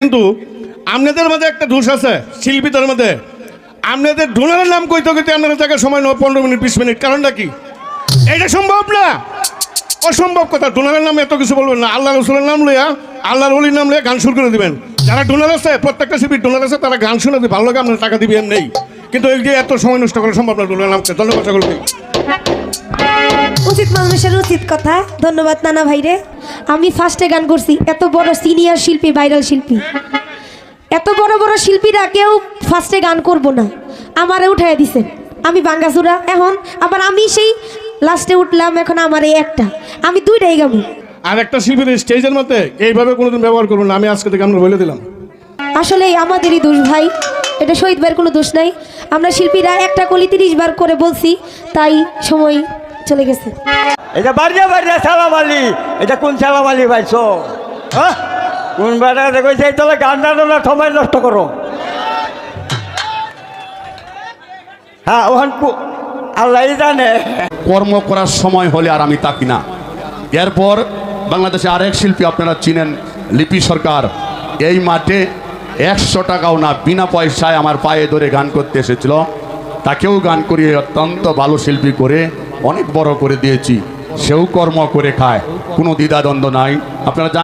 কিন্তু আপনাদের মধ্যে একটা দোষ আছে, শিল্পীদের মধ্যে আপনাদের ডোনারের নাম কইতে কইতে আপনাদের জায়গায় সময় নয় পনেরো মিনিট, বিশ মিনিট। কারণটা কি? এটা সম্ভব না? অসম্ভব কথা। ডোনারের নামে এত কিছু বলবেন না। আল্লাহ রসুলের নাম লইয়া, আল্লাহর অলির নাম লইয়া গান শুরু করে দিবেন। যারা ডোনার আছে, প্রত্যেকটা শিল্পীর ডোনার আছে, তারা গান শুনে ভালো লাগে আপনার টাকা দিবেন নেই কিন্তু এই যে এত সময় নষ্ট করা সম্ভব না ডোনার নামকে। ধন্যবাদ সকলকে। উচিত মানুষের উচিত কথা। ধন্যবাদ নানা ভাইরে। আমি ফার্স্টে গান করছি এত বড় সিনিয়র শিল্পী ভাইরাল শিল্পী। এত বড় বড় শিল্পীরা কেউ ফার্স্টে গান করব না। আমারে উঠাই দিছে। আমি বাঙ্গাসুরা এখন আবার আমি সেই লাস্টে উঠলাম এখন আমার এই একটা। আমি দুইটাই গাবো। আর একটা শিল্পীর স্টেজের মধ্যে। এইভাবে কোনোদিন ব্যবহার করব না আমি আজকে থেকে আমরা বলে দিলাম। আসলে আমাদেরই দোষ ভাই এটা শহীদ ভাইয়ের কোনো দোষ নাই। আমরা শিল্পীরা একটা কলি তিরিশ বার করে বলছি তাই সময় চলে গেছে। এটা বাড়িয়া বাড়িয়া সালাম আলী এটা কোন সালাম আলী পাইছো হ্যাঁ? কোন বেটা কইছে এই তোলা গান না সময় নষ্ট করো। হ্যাঁ ওখান কু- আল্লাহ জানে। কর্ম করার সময় হলে আর আমি তাকি না। এরপর বাংলাদেশে আরেক শিল্পী আপনারা চিনেন লিপি সরকার। এই মাঠে একশো টাকাও না বিনা পয়সায় আমার পায়ে ধরে গান করতে এসেছিল। তাকেও গান করিয়ে অত্যন্ত ভালো শিল্পী করে অনেক বড় করে দিয়েছি। সেও কর্ম করে খায়। কোনো দ্বিধাদ্বন্দ্ব নাই। আপনারা